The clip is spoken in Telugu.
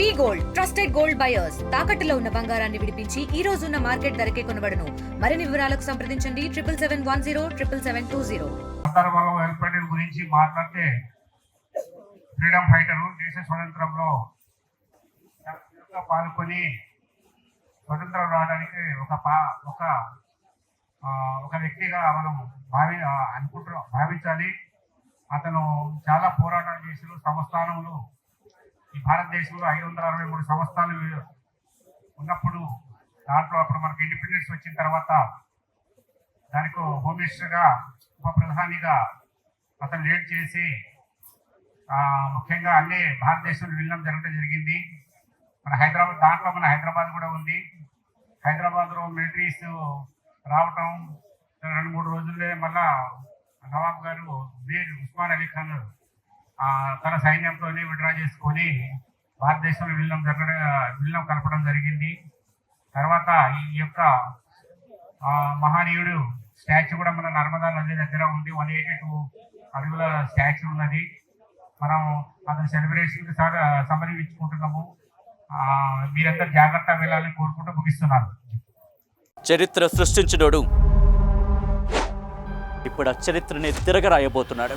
We gold trusted gold buyers. తాకట్టులో ఉన్న బంగారాన్ని విడిపించి ఈ రోజు ఉన్న మార్కెట్ ధరకే కొనబడను. మరిన్ని వివరాలకు సంప్రదించండి. Triple seven one zero triple seven two zero. సందర్భంలో వెల్ఫేర్ గురించి మాట్లాడితే ఫ్రీడమ్ ఫైటరు దేశ స్వతంత్రంలో పాల్గొని స్వతంత్రం రావడానికి ఒక పా ఒక ఒక వ్యక్తిగా మనం భావి అనుకుంటున్నాం భావించాలి. అతను చాలా పోరాటాలు చేసిన సంస్థానంలో ఈ భారతదేశంలో ఐదు వందల అరవై మూడు సంస్థలు ఉన్నప్పుడు దాంట్లో అప్పుడు మనకి ఇండిపెండెన్స్ వచ్చిన తర్వాత దానికి హోమ్ మినిస్టర్గా ఉప ప్రధానిగా అతను లీడ్ చేసి ముఖ్యంగా అన్ని భారతదేశంలో విలీనం జరగడం జరిగింది. మన హైదరాబాద్ దాంట్లో మన హైదరాబాద్ కూడా ఉంది. హైదరాబాద్లో మిలిటరీస్ రావటం రెండు మూడు రోజుల్లో మళ్ళా నవాబ్ గారు మీర్ ఉస్మాన్ అలీ ఖాన్ తన సైన్యంతోనే విడ్రా చేసుకొని భారతదేశంలో విలీనం జరగడం విలీనం కలపడం జరిగింది. తర్వాత ఈ యొక్క మహానీయుడు స్టాచ్యూ కూడా మన నర్మదా నది దగ్గర ఉంది. వన్ ఎయిటీ టూ అడుగుల స్టాచ్యూ ఉన్నది. మనం అతని సెలబ్రేషన్కి సార్ సంబంధించుకుంటున్నాము మీరందరూ జాగ్రత్తగా వెళ్ళాలని కోరుకుంటూ ముగిస్తున్నాను. చరిత్ర సృష్టించినోడు. ఇప్పుడు ఆ చరిత్రని తిరగరాయబోతున్నాడు.